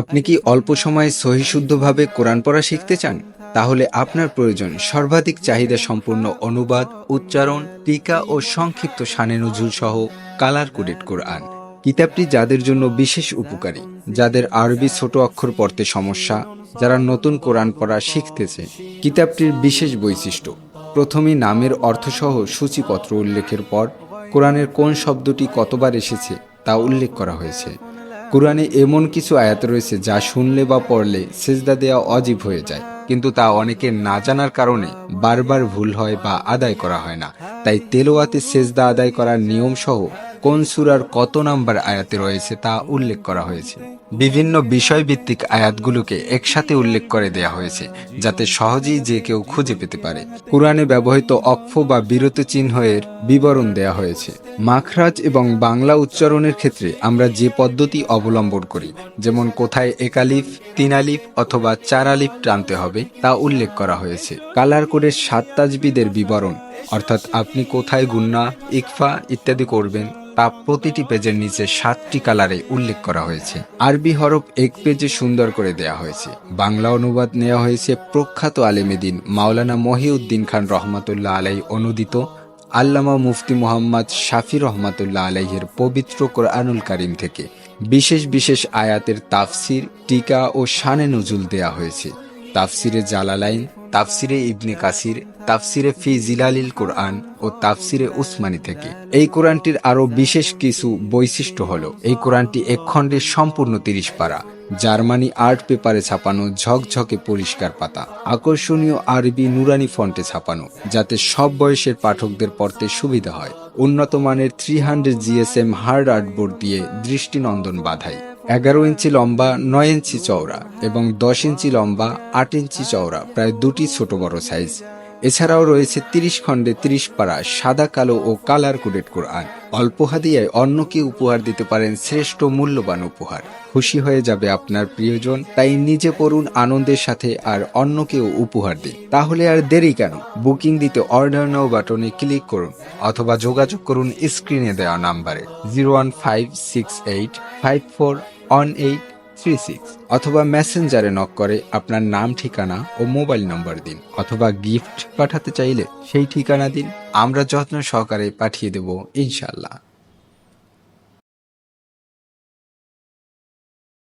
আপনি কি অল্প সময়ে সহিশুদ্ধভাবে কোরআন পড়া শিখতে চান? তাহলে আপনার প্রয়োজন সর্বাধিক চাহিদা সম্পূর্ণ অনুবাদ, উচ্চারণ, টিকা ও সংক্ষিপ্ত সানে নজুল সহ কালার কোডেড কোরআন। কিতাবটি যাদের জন্য বিশেষ উপকারী, যাদের আরবি ছোট অক্ষর পড়তে সমস্যা, যারা নতুন কোরআন পড়া শিখতেছে, কিতাবটির বিশেষ বৈশিষ্ট্য। প্রথমেই নামের অর্থসহ সূচিপত্র উল্লেখের পর কোরআনের কোন শব্দটি কতবার এসেছে তা উল্লেখ করা হয়েছে। কোরআনে এমন কিছু আয়াত রয়েছে যা শুনলে বা পড়লে সেজদা দেওয়া অজীব হয়ে যায়, কিন্তু তা অনেকের না জানার কারণে বারবার ভুল হয় বা আদায় করা হয় না। তাই তেলোয়াতে সেজদা আদায় করার নিয়ম সহ কোন সুরার কত নাম্বার আয়াতে রয়েছে তা উল্লেখ করা হয়েছে। বিভিন্ন বিষয়ভিত্তিক আয়াতগুলোকে একসাথে উল্লেখ করে দেয়া হয়েছে, যাতে সহজেই যে কেউ খুঁজে পেতে পারে। কোরআনে ব্যবহৃত অক্ষ বা বিরত চিহ্নের বিবরণ দেয়া হয়েছে। মাখরাজ এবং বাংলা উচ্চারণের ক্ষেত্রে আমরা যে পদ্ধতি অবলম্বন করি, যেমন কোথায় একালিফ তিনালিফ অথবা চারালিফ টানতে হবে, তা উল্লেখ করা হয়েছে। কালার কোডের সাত তাজবিদের বিবরণ, অর্থাৎ আপনি কোথায় গুন্না, ইকফা ইত্যাদি করবেন তা প্রতিটি পেজের নিচে সাতটি কালারে উল্লেখ করা হয়েছে। আরবি হরফ এক পেজে সুন্দর করে দেয়া হয়েছে। বাংলা অনুবাদ নেওয়া হয়েছে প্রখ্যাত আলেমেদিন মাওলানা মহিউদ্দিন খান রহমাতুল্লাহ আলাই অনুদিত, আল্লামা মুফতি মোহাম্মদ শাফি রহমাতুল্লাহ আলাইহের পবিত্র কোরআনুল কারিম থেকে। বিশেষ বিশেষ আয়াতের তাফসির, টিকা ও শানে নজুল দেয়া হয়েছে। তাফসিরে জালালাইন তাফসিরে ইবনে কাসির, তাফসিরে ফি জিলালিল কোরআন ও তাফসিরে উসমানী থেকে। এই কোরআনটির আরও বিশেষ কিছু বৈশিষ্ট্য হল, এই কোরআনটি এক খণ্ডের সম্পূর্ণ তিরিশ পারা, জার্মানি আর্ট পেপারে ছাপানো ঝকঝকে পরিষ্কার পাতা, আকর্ষণীয় আরবি নুরানি ফন্টে ছাপানো, যাতে সব বয়সের পাঠকদের পড়তে সুবিধা হয়। উন্নত মানের three hundred GSM hard artboard দিয়ে দৃষ্টিনন্দন বাধাই। এগারো ইঞ্চি লম্বা, নয় ইঞ্চি চওড়া এবং দশ ইঞ্চি লম্বা, আট ইঞ্চি চওড়া, প্রায় দুটি ছোট বড় সাইজ। এছাড়াও রয়েছে তিরিশ খণ্ডে তিরিশ পারা সাদা, কালো ও কালার কোডেড কোরআন। অল্প হাদিয়ায় অন্যকে উপহার দিতে পারেন শ্রেষ্ঠ মূল্যবান উপহার। খুশি হয়ে যাবে আপনার প্রিয়জন, তাই নিজে পড়ুন আনন্দের সাথে আর অন্যকেও উপহার দিন। তাহলে আর দেরি কেন? বুকিং দিতে অর্ডার নাও বাটনে ক্লিক করুন অথবা যোগাযোগ করুন স্ক্রিনে দেওয়া নাম্বারে। Zero one five six eight five four one eight অথবা মেসেঞ্জারে নক করে আপনার নাম, ঠিকানা ও মোবাইল নম্বর দিন অথবা গিফট পাঠাতে চাইলে সেই ঠিকানা দিন। আমরা যত্ন সহকারে পাঠিয়ে দেব ইনশাল্লাহ